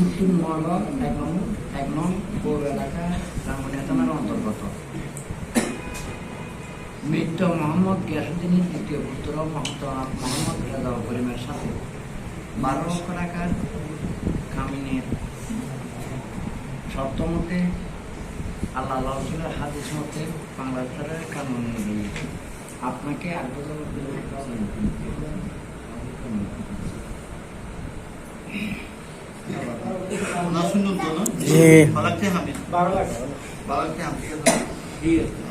Mungkin malah, teknon, teknon, boleh lah kan? মৃত মোহাম্মদ গিয়াসুদ্দিনের দ্বিতীয় পুত্র মহতরাম মোহাম্মদ রেজাউল করিমের সাথে বারো লক্ষ টাকার কামিনের শর্ত মতে আল্লাহ আল্লাহ হাদিস মতে বাংলা বাংলাদেশের কানুন আপনাকে আগ্রহ না শুনুন তো না বারো লাখ বালাকতে হামিদ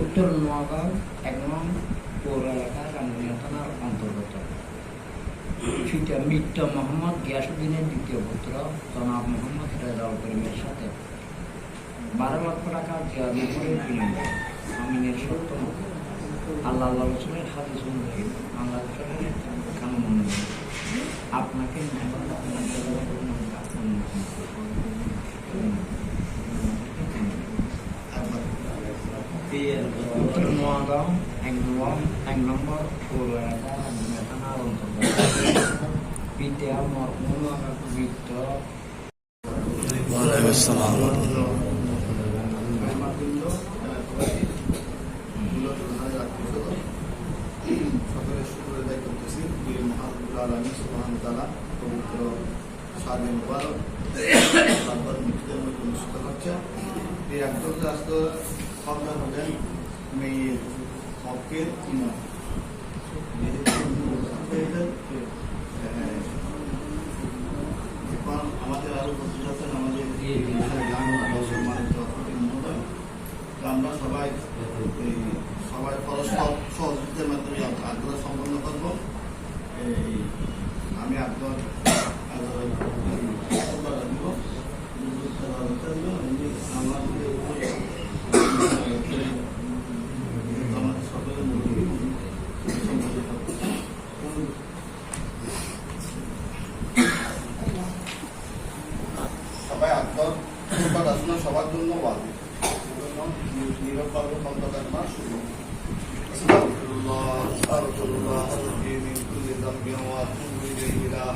উত্তর নোয়াগাঁও এক নং পৌর এলাকা রাঙ্গুনিয়া থানার অন্তর্গত। সেটা মৃত মোহাম্মদ গিয়াসুদ্দিনের দ্বিতীয় পুত্র, জনাব মোহাম্মদ রেজাউল করিমের সাথে। বারো লক্ষ টাকা বিনিময়ে আমিনের সত্য আল্লাহ আল্লাহ রসুলের হাদিস অনুযায়ী বাংলাদেশের কানুন অনুযায়ী আপনাকে মেহমান আপনার উত্তর নোয়াগাঁও এক নম্বর এক নম্বর পৌর এলাকা বৃত্ত ওয়ালাইকুম আসসালাম সকলের শুক্রের দায়িত্ব করতেছি যে মহাবুল আলমী সুবহান তালা পবিত্র সাদে মুবারক তারপর মৃত্যুদের মধ্যে অনুষ্ঠিত হচ্ছে এই একজন রাষ্ট্র সন্তান হলেন মেয়ের হকের ইমাম। আমাদের আরও উপস্থিত আছেন আমাদের আমরা সবাই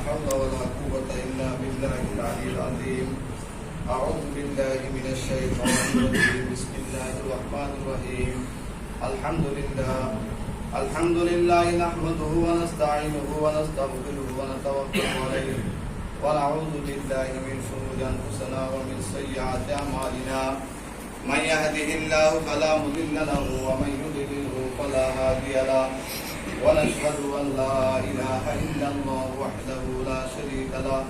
حول ولا قوة إلا بالله العلي العظيم. أعوذ بالله من الشيطان الرجيم. بسم الله الرحمن الرحيم. الحمد لله الحمد لله نحمده ونستعينه ونستغفره ونتوكل عليه. ونعوذ بالله من شرور أنفسنا ومن سيئات أعمالنا. من يهده الله فلا مضل له ومن يضلله فلا هادي له. ونشهد ان لا اله الا الله وحده لا شريك له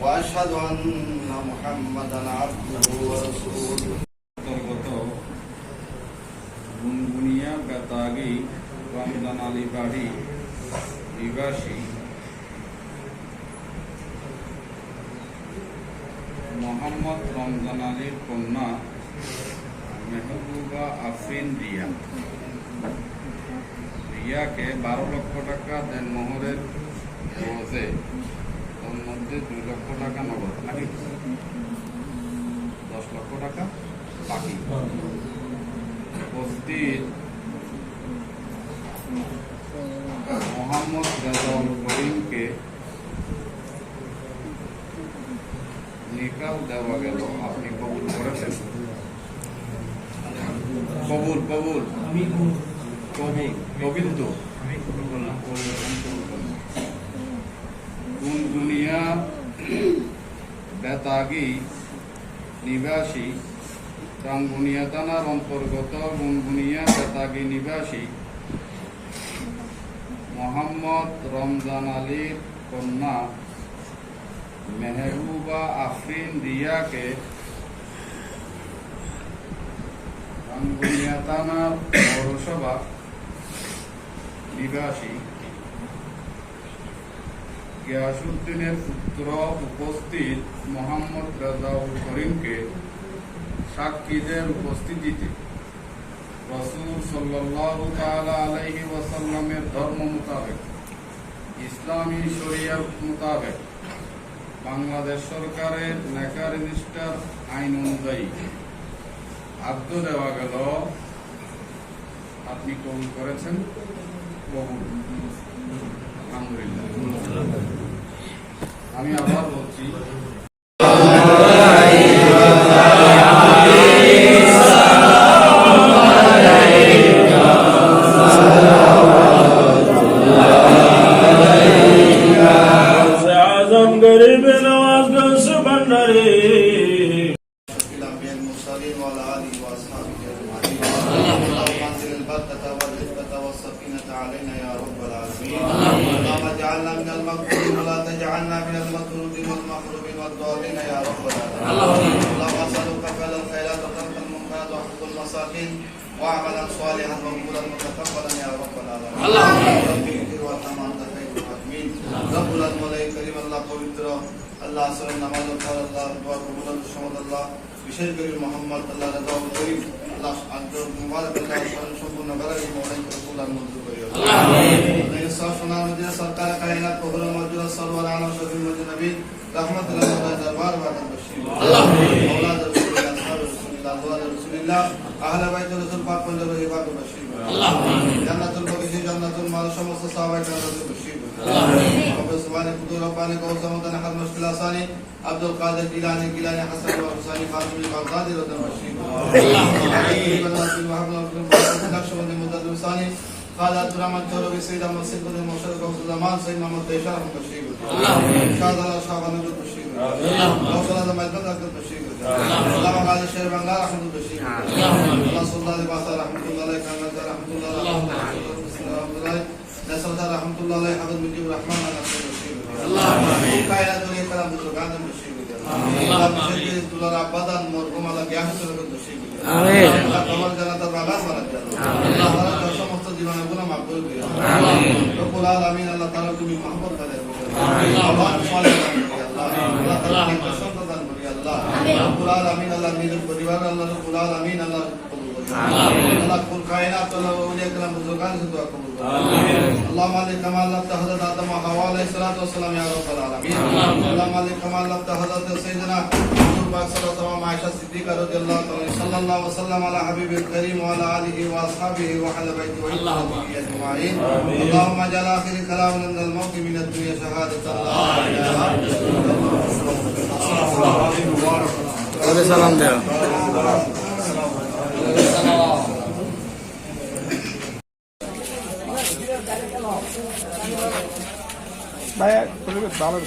واشهد ان محمدا عبده ورسوله অন্তর্গত গুনগুনিয়া বেতাগি রমজান আলী বাড়ি নিবাসী মোহাম্মদ রমজান আলীর কন্যা মেহবুবা আফরিন রিয়া রিয়াকে বারো লক্ষ টাকা দেন মোহরের রোজে তার মধ্যে দুই লক্ষ টাকা নগদ নাকি? দশ লক্ষ টাকা বাকি। উপস্থিত মোহাম্মদ রেজাউল করিমকে নিকাল দেওয়া গেল। আপনি কবুল করেছেন? কবুল কবুল। কবুল। করলাম গুনগুনিয়া বেতাগি নিবাসী রাঙ্গুনিয়া থানার অন্তর্গত গুনগুনিয়া বেতাগি নিবাসী, মোহাম্মদ রমজান আলীর কন্যা মেহবুবা আফরিন রিয়াকে রাঙ্গুনিয়া থানার পৌরসভা নিবাসী গিয়াসুদ্দিনের পুত্র উপস্থিত মোহাম্মদ রাজাউল করিমকে সাক্ষীদের উপস্থিতিতে। রসুল সাল্লাল্লাহু ধর্ম মোতাবেক, ইসলামী শরিয়াত মোতাবেক বাংলাদেশ সরকারের লেখা রেজিস্টার আইন অনুযায়ী আদ্য দেওয়া গেল। আপনি কবুল করেছেন? আলহামদুলিল্লাহ আমি আবার বলছি اللهم اجعلنا من المغفورين ولا تجعلنا من المطرودين والمحرومين والضالين يا رب العالمين اللهم أسألك فعل الخيرات وترك المنكرات وحب المساكين وعملا صالحا مقبولا متقبلا يا رب العالمين رب اغفر وارحم أنت خير الراحمين رب العالمين كريم الله পবিত্র আল্লাহ আসলে নামাজ পড় আল্লাহ দোয়া কবুল সমদ আল্লাহ বিশেষ করে মোহাম্মদ আল্লাহ রাজা করিম আল্লাহ আদ্র মুবারক আল্লাহ স্মরণ সম্পূর্ণ করার মৌলাই করে কবুল মঞ্জুর করি আল্লাহ সব সোনা মদিনা সরকার কায়নাত কবুল মঞ্জুর সরওয়ার আলম শফিল মজিদ নবী দরবার বশির আল্লাহ আওলাদ রাসূলুল্লাহ আসহাব রাসূলুল্লাহ দোয়াদ রাসূলুল্লাহ আহলে বাইত রাসূল পাক পঞ্জাব ইবাদ বশির আল্লাহ জান্নাতুল বগিচি জান্নাতুল মাল সমস্ত সাহাবায়ে কেরাম বশির سبحانك قدر ربانك وصمد نحر مشك الأصاني عبد القادر جيلاني جيلاني حسن وحساني خاتم القرضاد ودم الشريف قال عبد الرحمن الجهروي سيد أحمد سيد بن المرشد غوث الزمان سيد محمد ديشان أحمد بشير شاد الله شاف أحمد بشير غوث الله مجد أحمد بشير اللهم قال الشيخ بنغال أحمد بشير الله صلى الله عليه وسلم رحمة الله عليه وسلم رحمة الله عليه وسلم نسأل الله رحمة الله عليه حفظ منك ورحمة الله نسأل نصيب اللهم آمين كائنات دنيا كلام بسرقان نصيب آمين اللهم آمين دولار أبدا مرحوم على بياه سرق نصيب آمين الله قمر جنة الرغاز على آمين الله تعالى سمحت جيوانا بنا مقبول بيا آمين رب العالمين الله تعالى تمي محبت بدا آمين الله صالح الله تعالى تمي محبت بدا الله رب العالمين الله مير البريوان الله رب العالمين الله الله كل كائنات الله وأولياء كلام بزرگان سے دعا قبول فرما اللہ مالک کمال لبتا حضرت آدم و حوا علیہ الصلوۃ والسلام یا رب العالمین اللہ وسلم علی حبیب الکریم وعلى آله وأصحابه وعلى بیته وصحبه اجمعین اللهم اجعل آخر الله لا إله الله. kulübü dağılırdı.